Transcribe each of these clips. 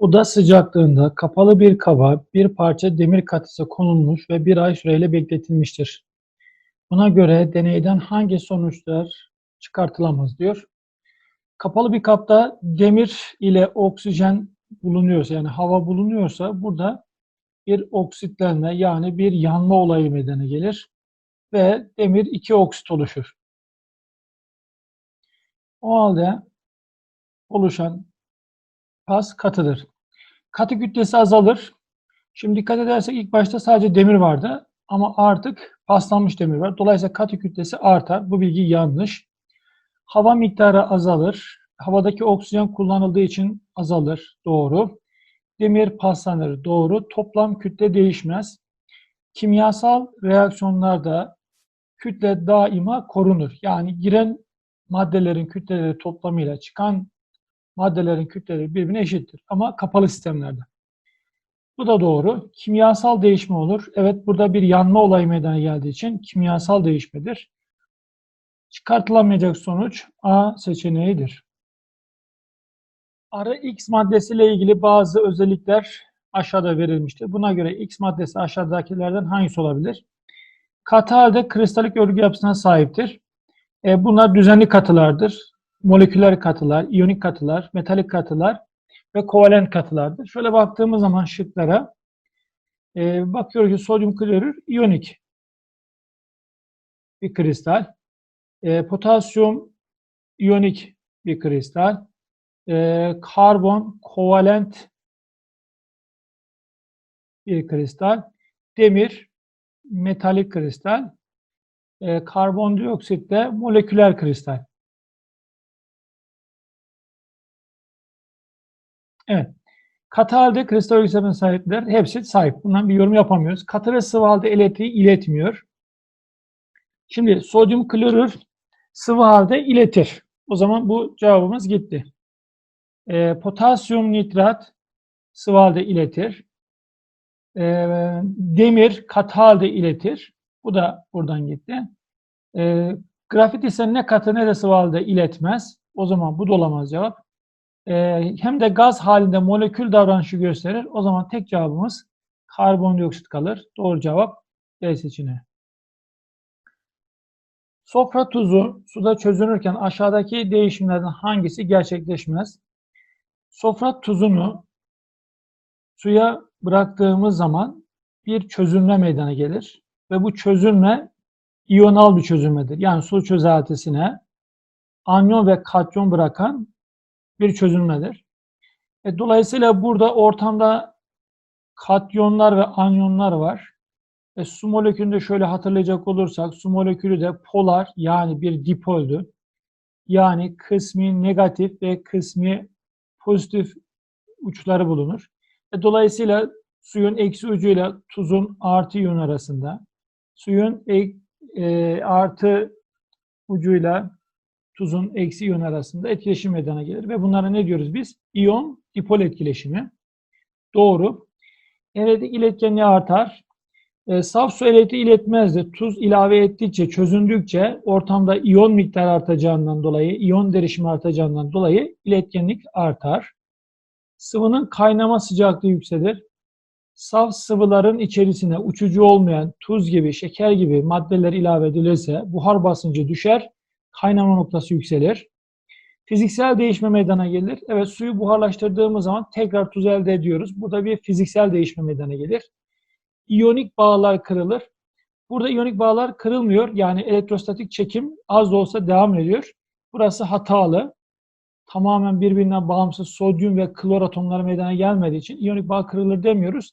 Oda sıcaklığında kapalı bir kaba bir parça demir katısı konulmuş ve bir ay süreyle bekletilmiştir. Buna göre deneyden hangi sonuçlar çıkartılamaz diyor. Kapalı bir kapta demir ile oksijen bulunuyorsa yani hava bulunuyorsa burada bir oksitlenme yani bir yanma olayı meydana gelir ve demir iki oksit oluşur. O halde oluşan pas katıdır. Katı kütlesi azalır. Şimdi dikkat edersek ilk başta sadece demir vardı ama artık paslanmış demir var. Dolayısıyla katı kütlesi artar. Bu bilgi yanlış. Hava miktarı azalır. Havadaki oksijen kullanıldığı için azalır. Doğru. Demir paslanır. Doğru. Toplam kütle değişmez. Kimyasal reaksiyonlarda kütle daima korunur. Yani giren maddelerin kütleleri toplamıyla çıkan maddelerin kütleleri birbirine eşittir. Ama kapalı sistemlerde. Bu da doğru. Kimyasal değişme olur. Evet burada bir yanma olayı meydana geldiği için kimyasal değişmedir. Çıkartılamayacak sonuç A seçeneğidir. Arı X maddesiyle ilgili bazı özellikler aşağıda verilmiştir. Buna göre X maddesi aşağıdakilerden hangisi olabilir? Katı halde kristalik örgü yapısına sahiptir. E, bunlar düzenli katılardır. Moleküler katılar, iyonik katılar, metalik katılar ve kovalent katılardır. Şöyle baktığımız zaman şıklara e, bakıyoruz ki sodyum klorür iyonik bir kristal. E, potasyum iyonik bir kristal. E, karbon kovalent bir kristal. Demir metalik kristal. E, karbondioksit de moleküler kristal. Evet. Katı halde kristal örgüsüne sahipler. Hepsi sahip. Bundan bir yorum yapamıyoruz. Katı ve sıvı halde elektriği iletmiyor. Şimdi sodyum klorür sıvı halde iletir. O zaman bu cevabımız gitti. E, potasyum nitrat sıvı halde iletir. E, demir katı halde iletir. Bu da buradan gitti. E, grafit ise ne katı ne de sıvı halde iletmez. O zaman bu da olamaz cevap. E, hem de gaz halinde molekül davranışı gösterir. O zaman tek cevabımız karbondioksit kalır. Doğru cevap D seçeneği. Sofra tuzu suda çözünürken aşağıdaki değişimlerden hangisi gerçekleşmez? Sofra tuzunu suya bıraktığımız zaman bir çözülme meydana gelir ve bu çözülme iyonal bir çözülmedir. Yani su çözeltisine anyon ve katyon bırakan bir çözülmedir. E, dolayısıyla burada ortamda katyonlar ve anyonlar var. E, su molekülünde şöyle hatırlayacak olursak su molekülü de polar yani bir dipoldü. Yani kısmi negatif ve kısmi pozitif uçları bulunur. E, dolayısıyla suyun eksi ucuyla tuzun artı yön arasında, suyun e, e, artı ucuyla tuzun eksi iyon arasında etkileşim meydana gelir. Ve bunlara ne diyoruz biz? İyon dipol etkileşimi. Doğru. Elektrik iletkenliği artar. E, saf su elektriği iletmezdi. Tuz ilave ettikçe, çözündükçe ortamda iyon miktarı artacağından dolayı, iyon derişimi artacağından dolayı iletkenlik artar. Sıvının kaynama sıcaklığı yükselir. Saf sıvıların içerisine uçucu olmayan tuz gibi, şeker gibi maddeler ilave edilirse buhar basıncı düşer, kaynama noktası yükselir. Fiziksel değişme meydana gelir. Evet suyu buharlaştırdığımız zaman tekrar tuz elde ediyoruz. Burada bir fiziksel değişme meydana gelir. İyonik bağlar kırılır. Burada iyonik bağlar kırılmıyor. Yani elektrostatik çekim az da olsa devam ediyor. Burası hatalı. Tamamen birbirinden bağımsız sodyum ve klor atomları meydana gelmediği için iyonik bağ kırılır demiyoruz.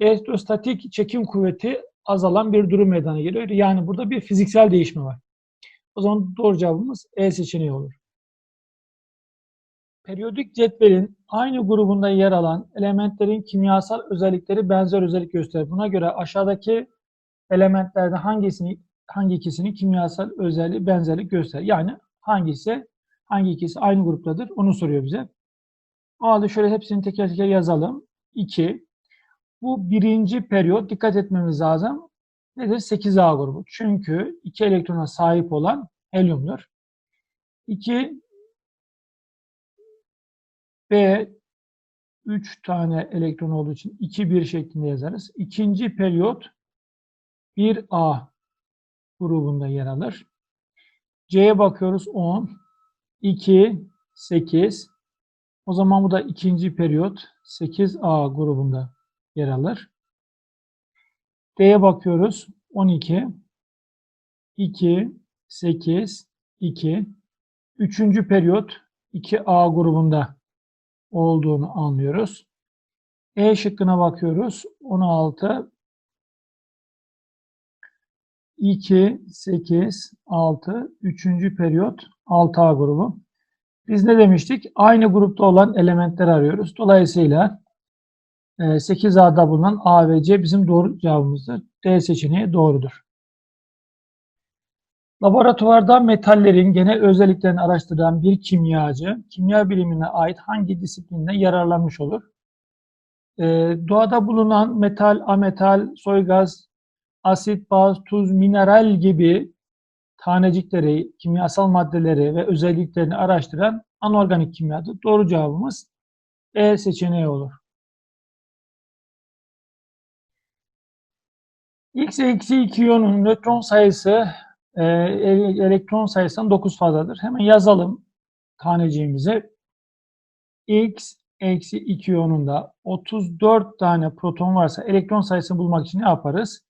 Elektrostatik çekim kuvveti azalan bir durum meydana geliyor. Yani burada bir fiziksel değişme var. O zaman doğru cevabımız E seçeneği olur. Periyodik cetvelin aynı grubunda yer alan elementlerin kimyasal özellikleri benzer özellik gösterir. Buna göre aşağıdaki elementlerde hangisini hangi ikisinin kimyasal özelliği benzerlik gösterir. Yani hangisi hangi ikisi aynı gruptadır onu soruyor bize. O halde şöyle hepsini teker teker yazalım. 2. Bu birinci periyot dikkat etmemiz lazım. Nedir? 8A grubu. Çünkü 2 elektrona sahip olan helyumdur. 2 B 3 tane elektron olduğu için 2 1 şeklinde yazarız. İkinci periyot 1A grubunda yer alır. C'ye bakıyoruz 10, 2, 8. O zaman bu da ikinci periyot 8A grubunda yer alır. D'ye bakıyoruz 12, 2, 8, 2. Üçüncü periyot 2A grubunda olduğunu anlıyoruz. E şıkkına bakıyoruz. 16, 2, 8, 6, 3. periyot 6A grubu. Biz ne demiştik? Aynı grupta olan elementler arıyoruz. Dolayısıyla 8A'da e, bulunan A ve C bizim doğru cevabımızdır. D seçeneği doğrudur. Laboratuvarda metallerin genel özelliklerini araştıran bir kimyacı, kimya bilimine ait hangi disiplinden yararlanmış olur? Ee, doğada bulunan metal, ametal, soygaz, asit, baz, tuz, mineral gibi tanecikleri, kimyasal maddeleri ve özelliklerini araştıran anorganik kimyadır. Doğru cevabımız E seçeneği olur. X eksi 2 iyonun nötron sayısı e, elektron sayısından 9 fazladır. Hemen yazalım taneciğimize. X eksi 2 iyonunda 34 tane proton varsa elektron sayısını bulmak için ne yaparız?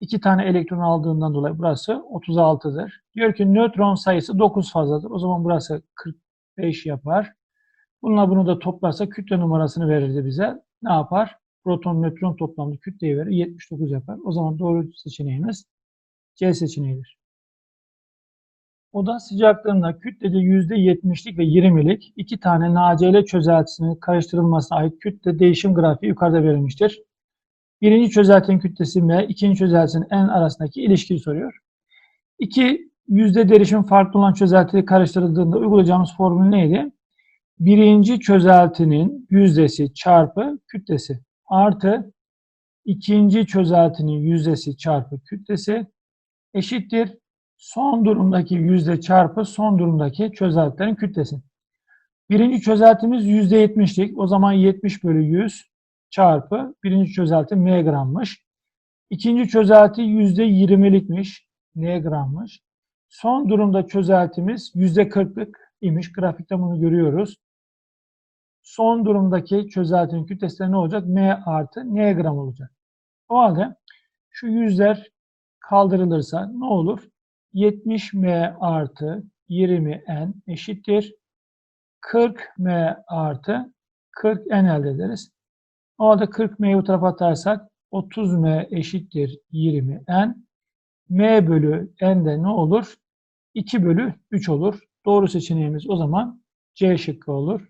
2 tane elektron aldığından dolayı burası 36'dır. Diyor ki nötron sayısı 9 fazladır. O zaman burası 45 yapar. Bununla bunu da toplarsa kütle numarasını verirdi bize. Ne yapar? Proton nötron toplamı kütleyi verir. 79 yapar. O zaman doğru seçeneğimiz C seçeneğidir. Oda sıcaklığında kütlede %70'lik ve 20'lik iki tane NaCl çözeltisinin karıştırılmasına ait kütle değişim grafiği yukarıda verilmiştir. Birinci çözeltinin kütlesi M, ikinci çözeltinin N arasındaki ilişkiyi soruyor. İki yüzde derişim farklı olan çözeltiyi karıştırıldığında uygulayacağımız formül neydi? Birinci çözeltinin yüzdesi çarpı kütlesi artı ikinci çözeltinin yüzdesi çarpı kütlesi eşittir son durumdaki yüzde çarpı son durumdaki çözeltilerin kütlesi. Birinci çözeltimiz yüzde yetmişlik. O zaman 70 bölü 100 çarpı birinci çözelti m grammış. İkinci çözelti yüzde yirmilikmiş. N grammış. Son durumda çözeltimiz yüzde kırklık imiş. Grafikte bunu görüyoruz. Son durumdaki çözeltinin kütlesi ne olacak? M artı N gram olacak. O halde şu yüzler kaldırılırsa ne olur? 70m artı 20n eşittir. 40m artı 40n elde ederiz. O halde 40m'yi bu tarafa atarsak 30m eşittir 20n. m bölü n de ne olur? 2 bölü 3 olur. Doğru seçeneğimiz o zaman C şıkkı olur.